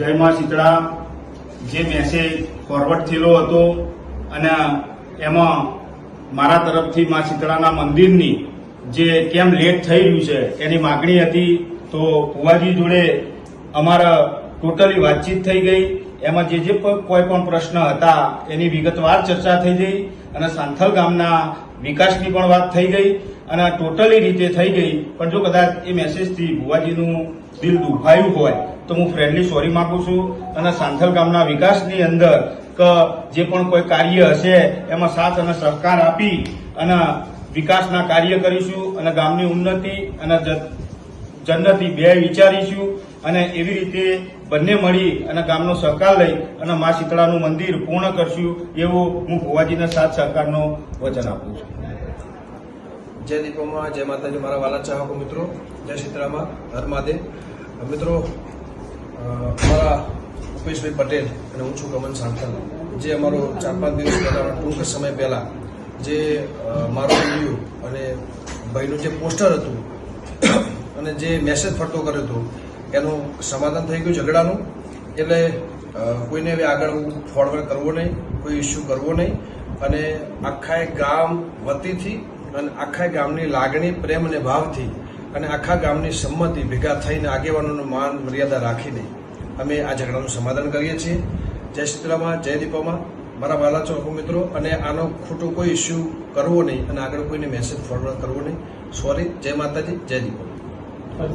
જય મા શીતળા જે મેસેજ ફોરવર્ડ થયેલો હતો અને એમાં મારા તરફથી મા શીતળાના મંદિરની જે કેમ લેટ થઈ રહ્યું છે એની માગણી હતી. તો ફુવાજી જોડે અમારા ટોટલી વાતચીત થઈ ગઈ. એમાં જે જે કોઈ પણ પ્રશ્ન હતા એની વિગતવાર ચર્ચા થઈ ગઈ અને સાંથલ ગામના વિકાસની પણ વાત થઈ ગઈ અને ટોટલી રીતે થઈ ગઈ. પણ જો કદાચ એ મેસેજથી ભુવાજીનું દિલ દુભાયું હોય તો હું ફ્રેન્ડલી સોરી માગું છું અને સાંથલ ગામના વિકાસની અંદર કે જે પણ કોઈ કાર્ય હશે, એમાં સાથ અને સહકાર આપી અને વિકાસના કાર્ય કરીશું અને ગામની ઉન્નતિ અને જન્નતિ બે વિચારીશું અને એવી રીતે બંને મળી અને ગામનો સહકાર લઈ અને મા શીતળાનું મંદિર પૂર્ણ કરશું એવું હું ભુવાજીના સાથ સહકારનો વચન આપું છું. જય દીપોમાં, જય માતાજી, મારા વાલા ચાહકો મિત્રો, જય શીતળામાં, હર મહાદેવ. મિત્રો અમારા ઉપેશભાઈ પટેલ અને હું છું કમન સાંથલ જે અમારો ચાર પાંચ દિવસ પહેલા ટૂંક સમય પહેલા જે મારું વીડિયો અને ભાઈનું જે પોસ્ટર હતું અને જે મેસેજ ફરતો કર્યો હતો, એનું સમાધાન થઈ ગયું ઝઘડાનું. એટલે કોઈને હવે આગળ ફોરવર્ડ કરવો નહીં, કોઈ ઇસ્યુ કરવો નહીં. અને આખા ગામ વતીથી અને આખા ગામની લાગણી, પ્રેમ અને ભાવથી અને આખા ગામની સંમતિ ભેગા થઈને આગેવાનોનું માન, મર્યાદા રાખીને અમે આ ઝઘડાનું સમાધાન કરીએ છીએ. જય શીતલામાં જય દીપામાં. મારા વાલા ચોખો મિત્રો, અને આનો ખોટો કોઈ ઇસ્યુ કરવો નહીં અને આગળ કોઈને મેસેજ ફોરવર્ડ કરવો નહીં. સોરી જય માતાજી, જય દીપા